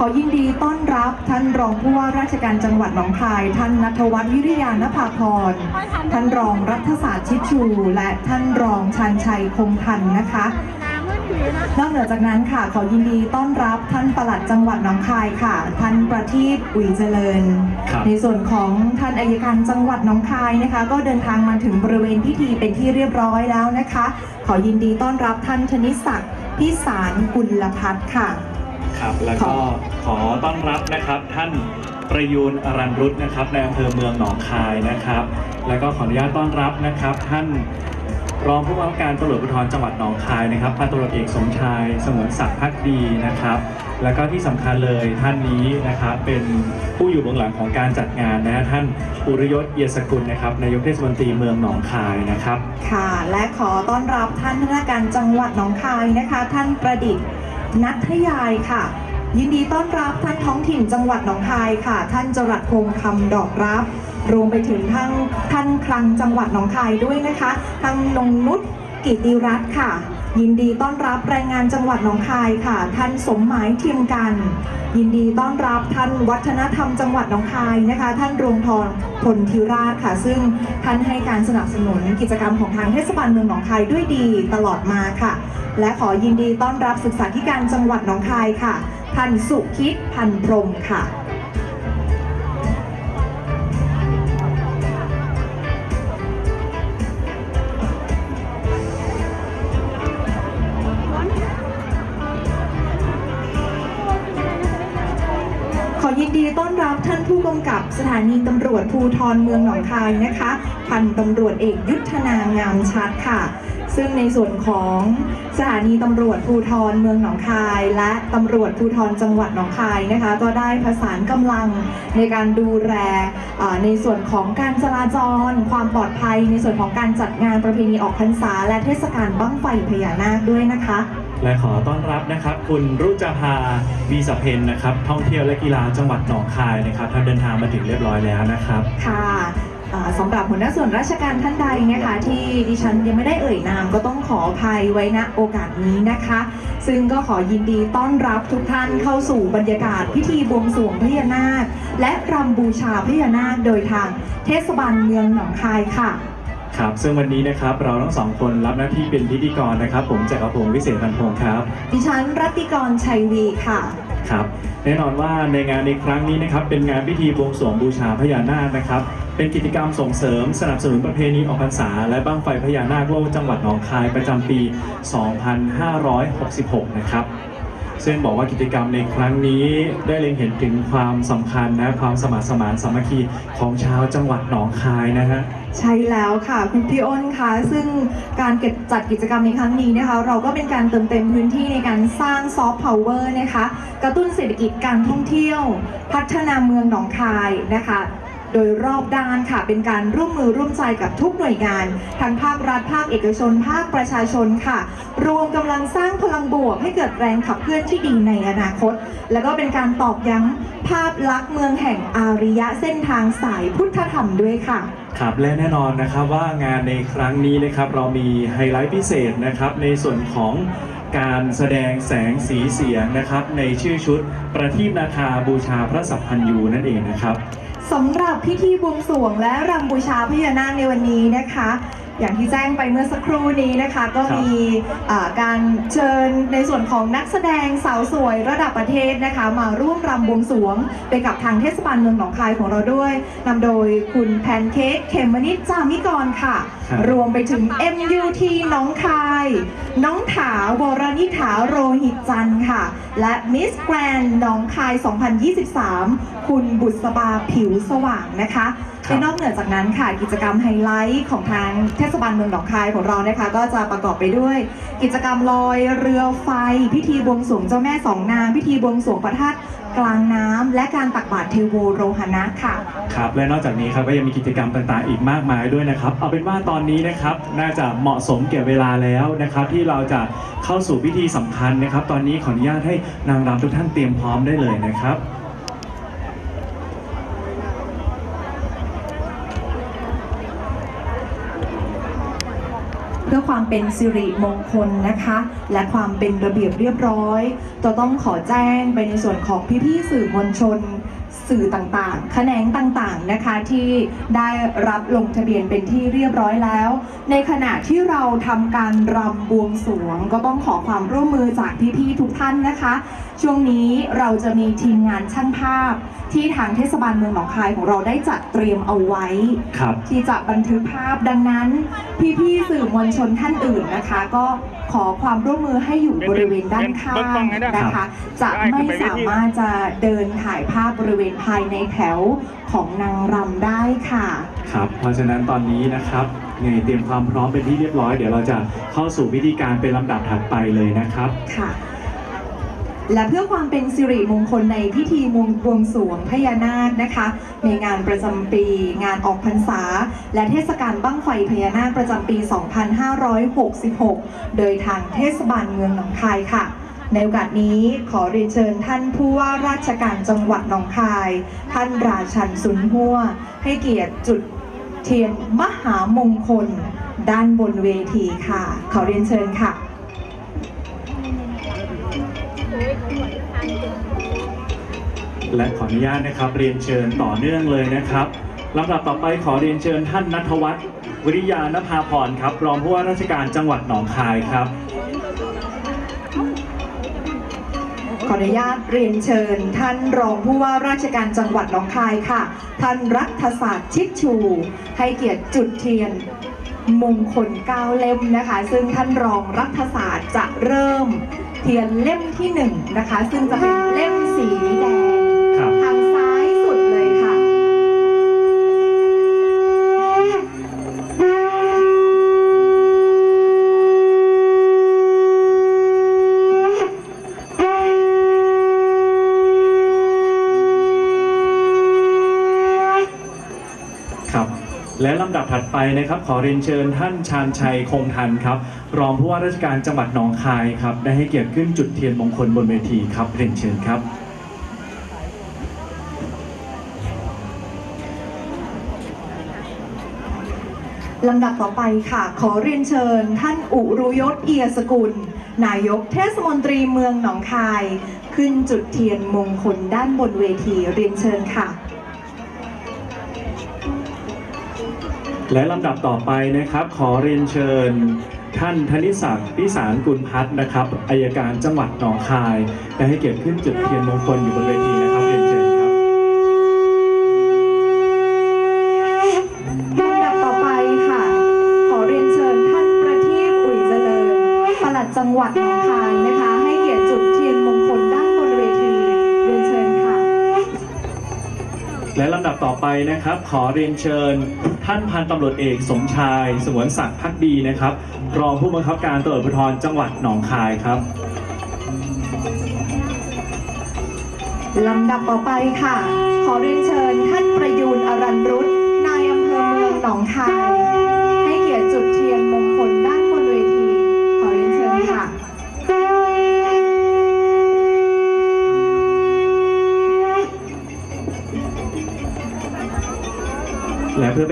ขอยินดีต้อนรับท่านรองผู้ว่าราชการจังหวัดหนองคาย ท่านนัทวัฒน์วิริยานภาพร ท่านรองรัฐศาสตร์ชิดชู และท่านรองชันชัยคงพันธ์นะคะ นอกเหนือจากนั้นค่ะ ขอยินดีต้อนรับท่านปลัดจังหวัดหนองคายค่ะ ท่านประทีปอุ๋ยเจริญครับในส่วนของท่านอายการจังหวัดหนองคายนะคะ ก็เดินทางมาถึงบริเวณพิธีเป็นที่เรียบร้อยแล้วนะคะ ขอยินดีต้อนรับท่านธนิศักดิ์พิสารกุลพัฒน์ค่ะ ครับ แล้วก็ขอต้อนรับนะครับท่านประยูนอรันรุตนะครับในอำเภอเมืองหนองคายนะครับ แล้วก็ขออนุญาตต้อนรับนะครับ ท่านรองผู้ว่าการตำรวจภูธรจังหวัดหนองคายนะครับพันตำรวจเอกสมชายสงวนศักดิ์พักดีนะครับ แล้วก็ที่สำคัญเลยท่านนี้นะครับเป็นผู้อยู่เบื้องหลังของการจัดงานนะท่านอุรยศเอียสกุลนะครับนายกเทศมนตรีเมืองหนองคายนะครับ ค่ะ และขอต้อนรับท่านธนาการจังหวัดหนองคายนะคะ ท่านประดิษฐ์ นัทยายค่ะ ยินดีต้อนรับท่านท้องถิ่นจังหวัดหนองคายค่ะ ท่านจรัสพงษ์คำดอกรับ รวมไปถึงท่านท่านคลังจังหวัดหนองคายด้วยนะคะท่านนงนุชกิติรัตน์ค่ะ ยินดีต้อนรับแรงงานจังหวัดหนองคายค่ะ ท่านสมหมายเทียมกัน ยินดีต้อนรับท่านวัฒนธรรมจังหวัดหนองคายนะคะ ท่านรวงทองพลธิราชค่ะ ซึ่งท่านให้การสนับสนุนกิจกรรมของทางเทศบาลเมืองหนองคายด้วยดีตลอดมาค่ะ และขอยินดีต้อนรับศึกษาธิการจังหวัดหนองคายค่ะ ท่านสุคิดพันพรมค่ะานผู้กำกับสถานีตำรวจภูทรเมืองหนองคายนะคะ พันตำรวจเอกยุทธนางามชัดค่ะ ซึ่งในส่วนของสถานีตำรวจภูทรเมืองหนองคาย และตำรวจภูทรจังหวัดหนองคายนะคะ ก็ได้ประสานกำลังในการดูแลในส่วนของการจราจร ความปลอดภัย ในส่วนของการจัดงานประเพณีออกพรรษา และเทศกาลบั้งไฟพญานาคด้วยนะคะ และขอต้อนรับนะครับ คุณรุจภาวีสะเพนนะครับ ท่องเที่ยวและกีฬาจังหวัดหนองคายนะครับท่านเดินทางมาถึงเรียบร้อยแล้วนะครับ ค่ะสำหรับหัวหน้าส่วนราชการท่านใดนะคะที่ดิฉันยังไม่ได้เอ่ยนามก็ต้องขออภัยไว้ณโอกาสนี้นะคะ ซึ่งก็ขอยินดีต้อนรับทุกท่านเข้าสู่บรรยากาศพิธีบวงสรวงพญานาค และรำบูชาพญานาคโดยทางเทศบาลเมืองหนองคายค่ะ ครับซึ่งวันนี้นะครับเราทั้งสองคนรับหน้าที่เป็นพิธีกรนะครับ ผมจักรพงศ์วิเศษพันพงศ์ครับ ดิฉันรัตติกรชัยวีค่ะ ครับแน่นอนว่าในงานในครั้งนี้นะครับเป็นงานพิธีบวงสรวงบูชาพญานาคนะครับเป็นกิจกรรมส่งเสริมสนับสนุนประเพณีออกพรรษา และบั้งไฟพญานาคโลกจังหวัดหนองคายประจำปี 2566 นะครับ ซึ่งบอกว่ากิจกรรมในครั้งนี้ได้เล็งเห็นถึงความสำคัญนะความสมัครสมานสามัคคีของชาวจังหวัดหนองคายนะฮะ ใช่แล้วค่ะคุณพี่อ้นคะซึ่งการเก็บจัดกิจกรรมในครั้งนี้นะคะ เราก็เป็นการเติมเต็มพื้นที่ในการสร้างซอฟต์พาวเวอร์นะคะ กระตุ้นเศรษฐกิจการท่องเที่ยว พัฒนาเมืองหนองคายนะคะ โดยรอบด้านค่ะ เป็นการร่วมมือร่วมใจกับทุกหน่วยงาน ทั้งภาครัฐภาคเอกชน ภาคประชาชนค่ะ รวมกำลังสร้างพลังบวก ให้เกิดแรงขับเคลื่อนที่ดีในอนาคต แล้วก็เป็นการตอกย้ำภาพลักษณ์เมืองแห่งอาริยะเส้นทางสายพุทธธรรมด้วยค่ะครับและแน่นอนนะครับว่างานในครั้งนี้นะครับเรามีไฮไลท์พิเศษนะครับในส่วนของการแสดงแสงสีเสียงนะครับในชื่อชุดประทีปนาคาบูชาพระสัพพันยูนั่นเองนะครับ สำหรับพิธีบวงสรวงและรำบูชาพญานาคในวันนี้นะคะ อย่างที่แจ้งไปเมื่อสักครู่นี้นะคะ ก็ครับมีอ่าการเชิญในส่วนของนักแสดงสาวสวยระดับประเทศนะคะ มาร่วมรำบวงสรวง ไปกับทางเทศบาลเมืองหนองคายของเราด้วยนำโดยคุณแพนเค้กเขมมนิดจามิกรค่ะครับรวมไปถึง MUT หน้องคาย น้องถาวรนิถาโรหิตจันทร์ค่ะ และมิสแกรนน้องคาย 2023 คุณบุษบาผิวสว่างนะคะครับ และนอกเหนือจากนั้นค่ะกิจกรรมไฮไลท์ของทางเทศบาลเมืองหนองคายของเรานะคะ ก็จะประกอบไปด้วย กิจกรรมลอยเรือไฟ พิธีบวงสรวงเจ้าแม่สองนางพิธีบวงสรวงพระธาตุกลางน้ำและการตักบาตรเทโวโรหณะค่ะครับและนอกจากนี้ครับก็ยังมีกิจกรรมต่างๆ อีกมากมายด้วยนะครับ เอาเป็นว่าตอนนี้นะครับน่าจะเหมาะสมเกี่ยวเวลาแล้วนะครับ ที่เราจะเข้าสู่พิธีสำคัญนะครับ ตอนนี้ขออนุญาตให้นางรำทุกท่านเตรียมพร้อมได้เลยนะครับ เพื่อความเป็นสิริมงคลนะคะ และความเป็นระเบียบเรียบร้อยจะต้องขอแจ้งไปในส่วนของพี่ๆสื่อมวลชนสื่อต่างๆ แขนงต่างๆ นะคะที่ได้รับลงทะเบียนเป็นที่เรียบร้อยแล้ว ในขณะที่เราทำการรำบวงสรวง ก็ต้องขอความร่วมมือจากพี่ๆทุกท่านนะคะ ช่วงนี้เราจะมีทีมงานช่างภาพ ที่ทางเทศบาลเมืองหนองคายของเราได้จัดเตรียมเอาไว้ ครับ ที่จะบันทึกภาพดังนั้น พี่ๆสื่อมวลชนท่านอื่นนะคะ ก็ขอความร่วมมือให้อยู่บริเวณด้านข้างนะคะ จะไม่สามารถจะเดินถ่ายภาพบริเวณภายในแถวของนางรำได้ค่ะ ครับ เพราะฉะนั้นตอนนี้นะครับไงเตรียมความพร้อมเป็นที่เรียบร้อย เดี๋ยวเราจะเข้าสู่วิธีการเป็นลำดับถัดไปเลยนะครับ ค่ะ และเพื่อความเป็นสิริมงคลในพิธีมงบวงสรวงพญานาคนะคะ ในงานประจำปี งานออกพรรษา และเทศกาลบั้งไฟพญานาคประจำปี 2566 โดยทางเทศบาลเมืองหนองคายค่ะ ในโอกาสนี้ขอเรียนเชิญท่านผู้ว่าราชการจังหวัดหนองคาย ท่านราชันสุนหัวให้เกียรติจุดเทียนมหามงคล ด้านบนเวทีค่ะ ขอเรียนเชิญค่ะ และขออนุญาตนะครับเรียนเชิญต่อเนื่องเลยนะครับลำดับต่อไปขอเรียนเชิญท่านนัทวัฒน์วิริยานภาพรครับรองผู้ว่าราชการจังหวัดหนองคายครับ ขออนุญาตเรียนเชิญ ท่านรองผู้ว่าราชการจังหวัดหนองคายค่ะ ท่านรัฐศาสตร์ชิดชู ให้เกียรติจุดเทียนมงคลเก้าเล่มนะคะ ซึ่งท่านรองรัฐศาสตร์จะเริ่มเทียนเล่มที่หนึ่งนะคะ ซึ่งจะเป็นเล่มสีแดง ครับ ทางซ้ายสุดเลยค่ะ ครับ และลำดับถัดไปนะครับ ขอเรียนเชิญท่านชาญชัยคงทันครับ รองผู้ว่าราชการจังหวัดหนองคายครับ ได้ให้เกียรติขึ้นจุดเทียนมงคลบนเวทีครับเรียนเชิญครับ ลำดับต่อไปค่ะ ขอเรียนเชิญ ท่านอุรุยศเอียสกุล นายกเทศมนตรีเมืองหนองคาย ขึ้นจุดเทียนมงคลด้านบนเวทีเรียนเชิญค่ะ และลำดับต่อไปนะครับ ขอเรียนเชิญ ท่านธนิศักดิ์พิสารกุลพัฒน์นะครับอายการจังหวัดหนองคายได้ให้เกียรติขึ้นจุดเทียนมงคลอยู่บนเวทีนะครับเรียนเชิญครับลำดับต่อไปค่ะ ขอเรียนเชิญท่านประทีปอุ่ยเจริญปลัดจังหวัดหนองคายนะคะ ให้เกียรติจุดเทียนมงคลด้านบนเวทีเรียนเชิญค่ะ และลำดับต่อไปนะครับ ขอเรียนเชิญ ท่านพันตำรวจเอกสมชายสวนศักดิ์พักดีนะครับ รองผู้บังคับการตำรวจภูธรจังหวัดหนองคายครับลำดับต่อไปค่ะ ขอเรียนเชิญท่านประยูนอรันรุต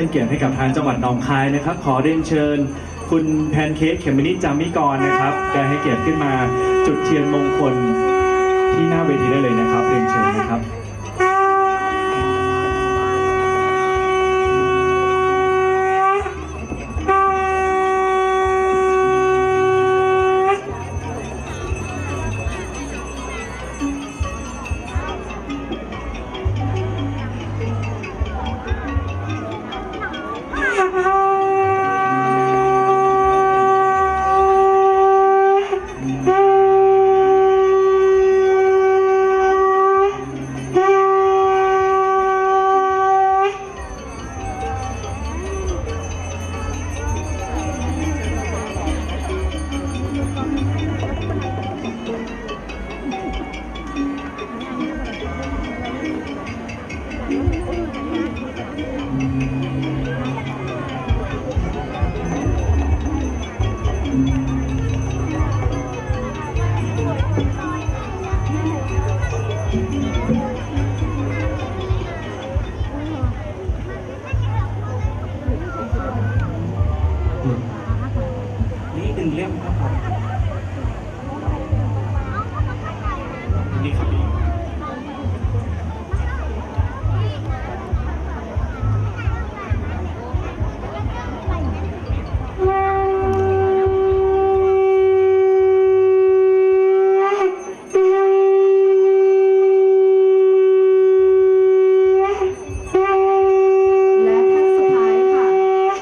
เป็นเกียรติให้กับทางจังหวัดหนองคายนะครับ ขอเรียนเชิญ คุณแพนเค้กเขมินิจามิกรนะครับ ได้ให้เกียรติขึ้นมาจุดเทียนมงคล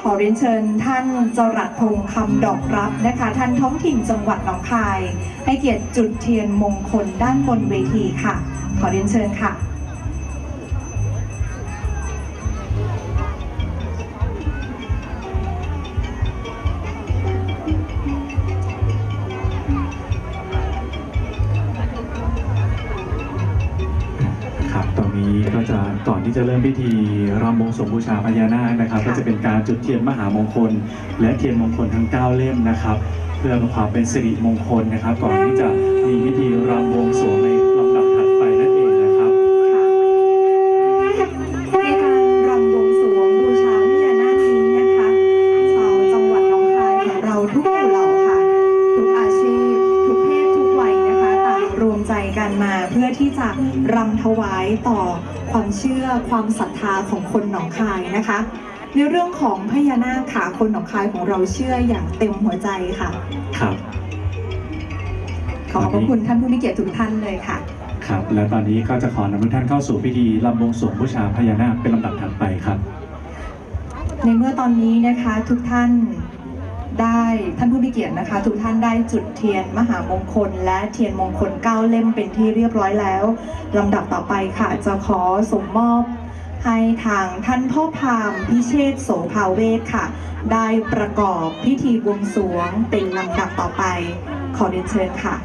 ขอเชิญท่านจรัสพงษ์คำดอกรับนะคะ ท่านท้องถิ่นจังหวัดหนองคาย ให้เกียรติจุดเทียนมงคลด้านบนเวทีค่ะ ขอเรียนเชิญค่ะ จะเริ่มพิธีรำบวงสรวงบูชาพญานาคนะครับค่ะก็จะเป็นการจุดเทียนมหามงคล และเทียนมงคลทั้ง 9 เล่มนะครับ เพื่อความเป็นสิริมงคลนะครับ ก่อนที่จะมีพิธีรำบวงสรวงในลำดับถัดไปนั่นเองนะครับ ในการรำบวงสรวงบูชาพญานาคนี้นะคะชาวจังหวัดหนองคายของเราทุกหมู่เหล่าค่ะ ทุกอาชีพ ทุกเพศทุกวัยนะคะ ต่างรวมใจกันมาเพื่อที่จะรำถวายต่อ ความเชื่อความศรัทธาของคนหนองคายนะคะ ในเรื่องของพญานาคค่ะคนหนองคายของเราเชื่ออย่างเต็มหัวใจค่ะ ครับ ขอขอบพระคุณท่านผู้มีเกียรติทุกท่านเลยค่ะ ครับ และตอนนี้ก็จะขอนำทุกท่านเข้าสู่พิธีรำบวงสรวงบูชาพญานาคเป็นลำดับถัดไปครับ ในเมื่อตอนนี้นะคะทุกท่าน ได้ท่านผู้มีเกียรตินะคะ ทุกท่านได้จุดเทียนมหามงคล และเทียนมงคลเก้าเล่มเป็นที่เรียบร้อยแล้วลำดับต่อไปค่ะ จะขอส่งมอบให้ทางท่านพ่อพามพิเชษโสภาเวศค่ะ ได้ประกอบพิธีบวงสรวงเป็นลำดับต่อไป ขอเรียนเชิญค่ะ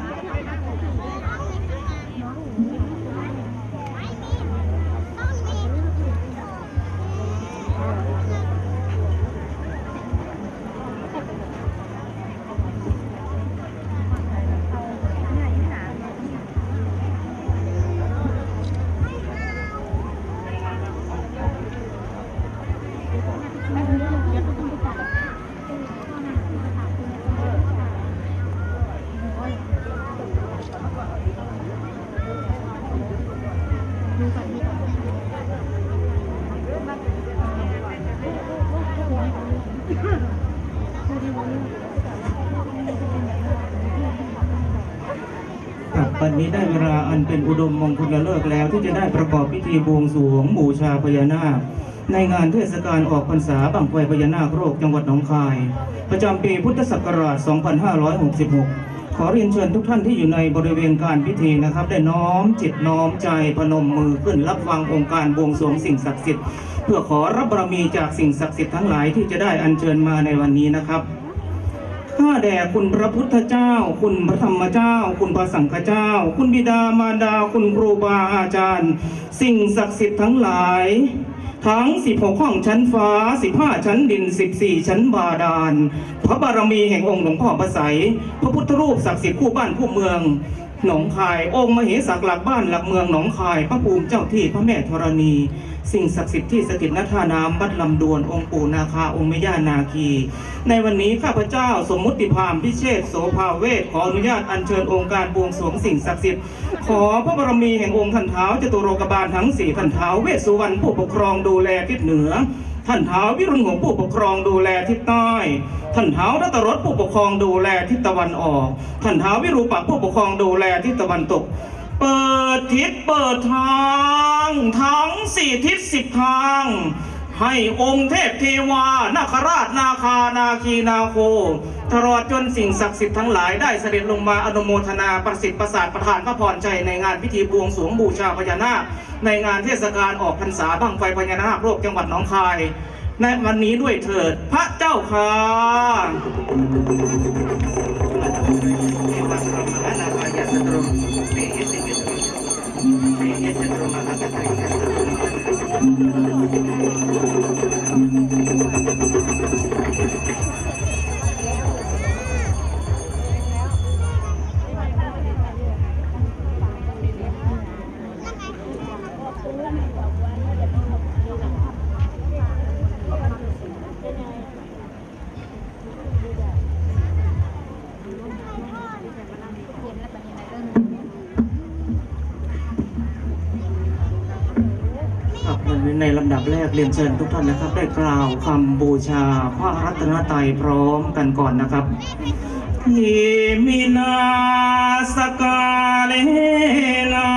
บวันนี้ได้เวลาอันเป็นอุดมมงคลเลิกแล้วที่จะได้ประกอบพิธีบวงสรวงบูชาพญานาค ในงานเทศกาลออกพรรษาบังไฟพญานาคโรคจังหวัดหนองคาย ประจำปีพุทธศักราช 2566 ขอเรียนเชิญทุกท่านที่อยู่ในบริเวณการพิธีนะครับ ได้น้อมจิตน้อมใจพนมมือขึ้นรับฟังองค์การบวงสรวงสิ่งศักดิ์สิทธิ์เพื่อขอรับบารมีจากสิ่งศักดิ์สิทธิ์ทั้งหลายที่จะได้อัญเชิญมาในวันนี้นะครับ ข้าแด่คุณพระพุทธเจ้า คุณพระธรรมเจ้า คุณพระสังฆเจ้า คุณบิดามารดา คุณครูบาอาจารย์ สิ่งศักดิ์สิทธิ์ทั้งหลาย ทั้ง 16 ห้องชั้นฟ้า 15 ชั้นดิน 14 ชั้นบาดาล พระบารมีแห่งองค์หลวงพ่อประสัย พระพุทธรูปศักดิ์สิทธิ์คู่บ้านคู่เมือง หนองคาย องค์มเหสักหลักบ้านหลักเมืองหนองคาย พระภูมิเจ้าที่พระแม่ธรณี สิ่งศักดิ์สิทธิ์ที่สถิตณท่าน้ำวัดลำดวนองค์ปู่นาคาองค์แม่ย่านาคี ในวันนี้ข้าพเจ้าสมมุติพามพิเชษโสภาเวทขออนุญาตอัญเชิญองค์การบวงสรวงสิ่งศักดิ์สิทธิ์ขอพระบารมีแห่งองค์ท่านเท้าจตุโลกบาลทั้งสี่ท่านเท้าเวสสุวรรณผู้ปกครองดูแลทิศเหนือ ท่านเท้าวิรุณหงผู้ปกครองดูแลทิศใต้ ท่านเท้ารัตรสผู้ปกครองดูแลทิศตะวันออก ท่านเท้าวิรูปักผู้ปกครองดูแลทิศตะวันตก เปิดทิศเปิดทาง ทั้งสี่ทิศสิบทาง ให้องค์เทพเทวานาคราชนาคานาคีนาโคตลอดจนสิ่งศักดิ์สิทธิ์ทั้งหลายได้เสด็จลงมาอนุโมทนาประสิทธิ์ประสาทประทานพระพรใจในงานพิธีบวงสรวงบูชาพญานาค ในงานเทศกาลออกพรรษาบังไฟพญานาคโลกจังหวัดหนองคายในวันนี้ด้วยเถิดพระเจ้าค่ะค รั เรียนเชิญทุกท่านนะครับ ได้กล่าวคำบูชาพระรัตนตรัยพร้อมกันก่อนนะครับยิมินาสกาเลนะ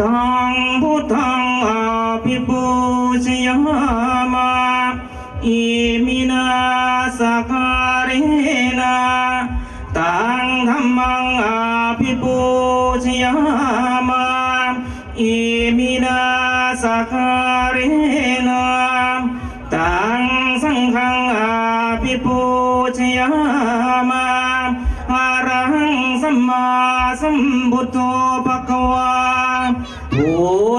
ตังพุทธังอาภิปูชยามาอิมินาสการินาตังธรรมังอาภิปูชยามาอิมินาสกา มาสัมพุทโธภะคะวาพุ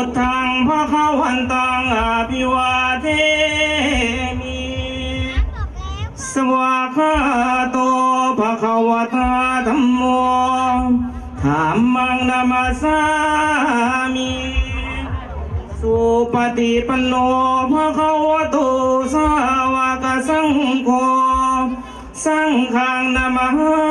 ทธังภะคะวันตังอภิวาเทมิสวากาโตภะคะวะตาธัมโมธัมมังนามาสามิสุปฏิปันโนภะคะวะโตสาวกสังโฆสังฆังนามา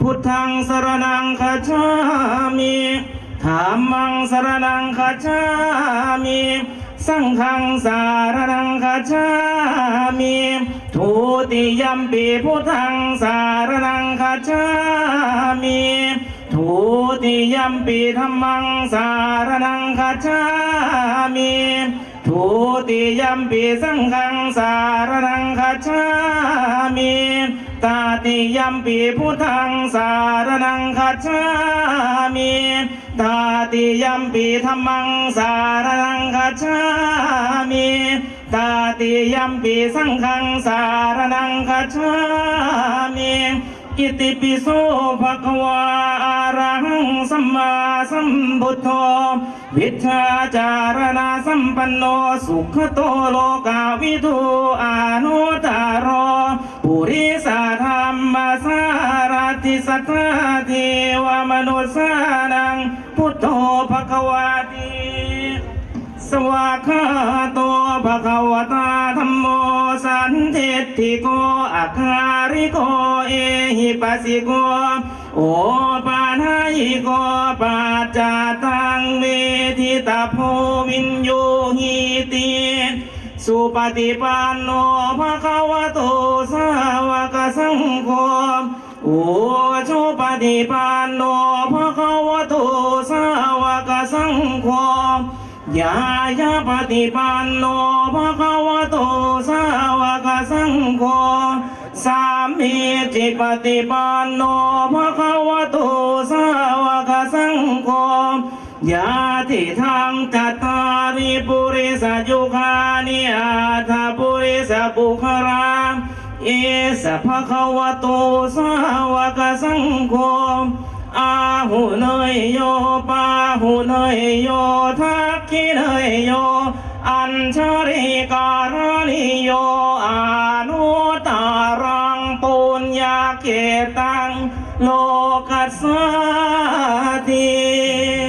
พุทธังสรณังคัจฉามิธัมมังสรณังคัจฉามิสังฆังสารนังคัจฉามิทุติยัมปีพุทธังสารนังคัจฉามิทุติยัมปีธรรมังสารนังคัจฉามิ ทุติยัมปีสังฆังสารนังคัจฉามิตาติยัมปีพุทธังสารนังคัจฉามิตาติยัมปีธรรมังสารนังคัจฉามิตาติยัมปีสังฆังสารนังคัจฉามิ อิติปิโสภะคะวาอระหังสัมมาสัมพุทโธวิชาจารณะสัมปันโนสุขโตโลกาวิทูอานุตารโรปุริสธรรมสารติสัทธาเทวมนุสสานังพุทโธภะคะวาติ สวากาโตภะคะวตาธัมโมสันเทติโกอัคคาริโกเอหิปัสสิโกโอปานายโกปัจาตังเมทิตาโพวินโยหิติสุปฏิปันโนภะคะวะโตสาวกสังโฆโอชุปฏิปันโนภะคะวะโต ยายาปฏิปันโนภะคะวะโตสาวกสังโฆสามีจิปฏิปันโนภะคะวะโตสาวกสังโฆยาติทางจัตตาริปุริสยุคานิอาทาปุริสบุคลาเอสภะคะวะโตสาวกสังโฆ อาหูเนยโยปาหูเนยโยทักขิเนยโย อัญชริการณิโยอานุตารังปุญญาเกตัง โลกัสสาติ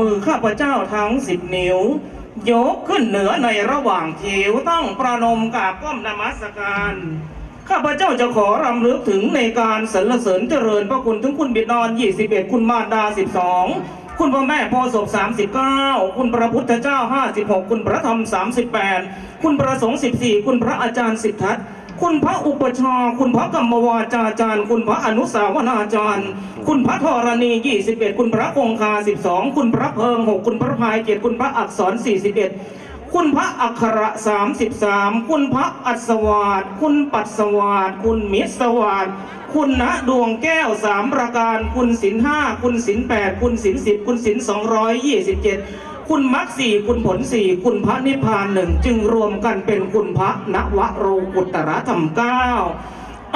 มือข้าพเจ้าทั้งสิบนิ้ว ยกขึ้นเหนือในระหว่างคิ้วต้องประนมกราบก้มนมัสการ ข้าพเจ้าจะขอรำลึกถึงในการสรรเสริญเจริญพระคุณถึงคุณบิดร21 คุณมารดา 12 คุณพ่อแม่โพศพ39 คุณพระพุทธเจ้า 56 คุณพระธรรม 38 คุณพระสงฆ์14 คุณพระอาจารย์สิทธัตถ์ คุณพระอุปชาคุณพระกรรมวาจาจารย์ คุณพระอนุสาวนาจารย์ คุณพระธรณี21คุณพระคงคา12คุณพระเพิง6คุณพระพายเกียรติคุณพระอักษร41คุณพระอักขระ33คุณพระอัศวาดคุณปัสสวาดคุณมิสวาดคุณณดวงแก้วสามประการ คุณศินห้าคุณศินแปดคุณศินสิบคุณศินสองร้อยยี่สิบเจ็ด คุณมรรคสี่คุณผลสี่คุณพระนิพพานหนึ่งจึงรวมกันเป็นคุณพระนวโรกุตตรธรรมเก้า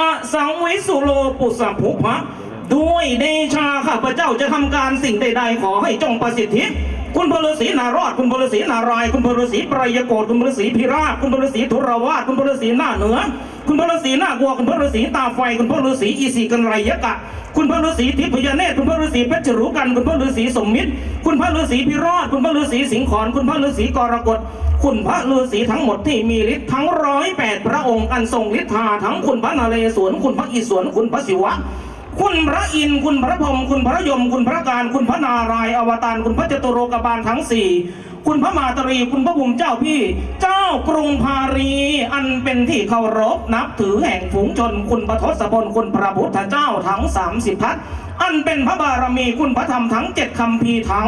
อสังวิสุโลปุสสะภุพะด้วยเดชาข้าพเจ้าจะทำการสิ่งใดๆขอให้จงประสิทธิคุณพลฤาษีนารอด คุณพลฤาษีนาราย คุณพลฤาษีปรายโกฏคุณพลฤาษีพิราบคุณพลฤาษีธุรวาสคุณพลฤาษีหน้าเหนือ คุณพลฤาษีหน้ากัวคุณพลฤาษีตาไฟคุณพลฤาษีอีสีกันไรยกะ คุณพลฤาษีทิพยเนตรคุณพลฤาษีเพชรรูกัน คุณพลฤาษีสมมิตร คุณพระฤาษีพิรอดคุณพระฤาษีสิงขอนคุณพระฤาษีกรกฎคุณพระฤาษีทั้งหมดที่มีฤทธิ์ทั้งร้อยแปดพระองค์อันทรงฤทธาทั้งคุณพระนเรศวรคุณพระอิศวรคุณพระศิวะคุณพระอินทร์คุณพระพรหมคุณพระยม คุณพระการ คุณพระนารายอวตาร คุณพระจตุโลกบาลทั้งสี่ คุณพระมาตรีคุณพระบุมเจ้าพี่ เจ้ากรุงพารีอันเป็นที่เคารพนับถือแห่งฝูงชนคุณพระทศพลคุณพระพุทธเจ้าทั้ง 30พัฒอันเป็นพระบารมีคุณพระธรรมทั้งเจ็ดคำพีทั้ง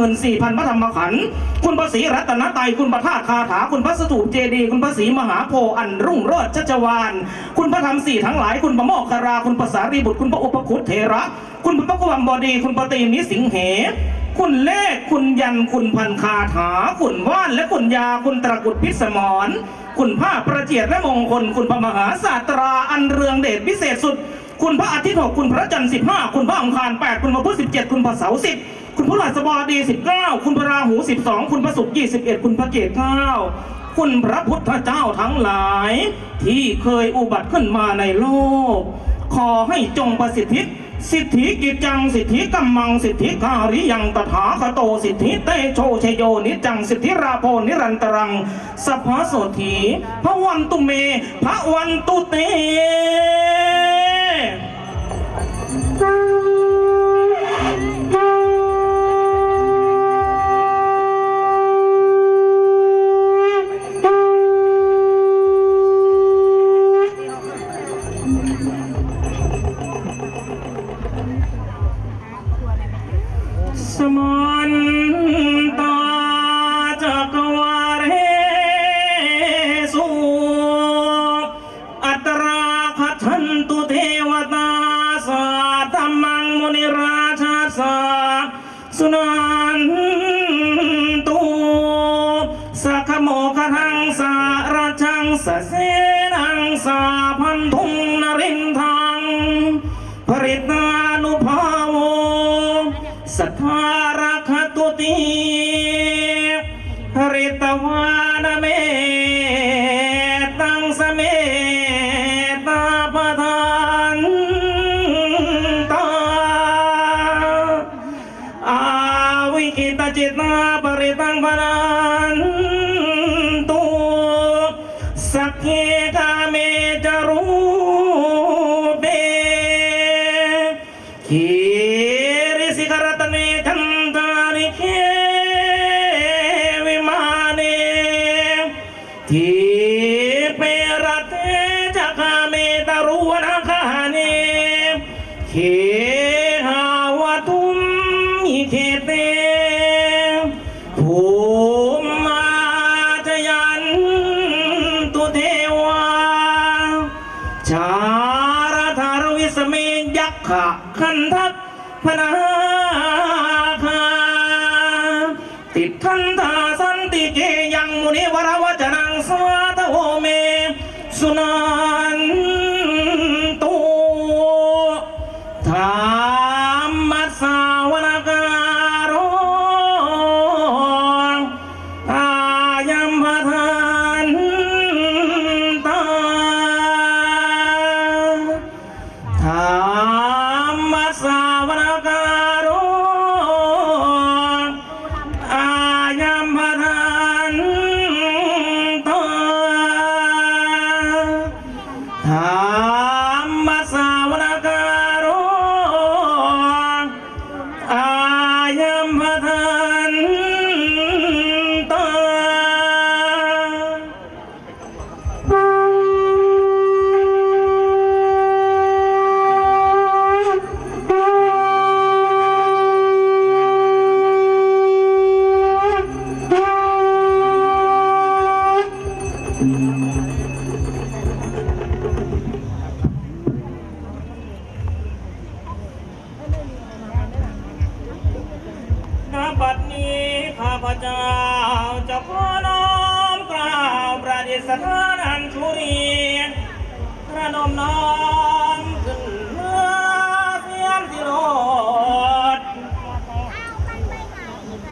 84,000พระธรรมขันธ์คุณพระศรีรัตนตรัยคุณพระธาตุคาถาคุณพระสถูปเจดีย์คุณพระศรีมหาโพธิ์อันรุ่งโรจน์ชัชวานคุณพระธรรมสี่ทั้งหลายคุณพระโมคคาราคุณพระสารีบุตรคุณพระอุปคุตเถระ คุณพระกุมบดี คุณพระตรีนิสิงเห คุณเลขคุณยันคุณพันคาถา คุณว่านและคุณยาคุณตระกุดพิสมรคุณผ้าประเจียดและมงคล คุณพระมหาศาสตราอันเรืองเดชพิเศษสุด คุณพระอาทิตย์หกคุณพระจันทร์สิบห้าคุณพระอังคารแปดคุณพระพุธสิบเจ็ดคุณพระเสาร์สิบคุณพระราชบดีสิบเก้าคุณพระราหูสิบสองคุณพระศุกร์ยี่สิบเอ็ดคุณพระเกศเก้าคุณพระพุทธเจ้าทั้งหลาย ที่เคยอุบัติขึ้นมาในโลก ขอให้จงประสิทธิ สิทธิกิจจังสิทธิกัมมังสิทธิการิยังตถาคโตสิทธิเตโชเชโยนิจังสิทธิราโพนิรันตรังสัพพโสถีพระวันตุเมพระวันตุเต ขันทักพนาคาติดขันธาสันติเกยังมุนิวรว ยั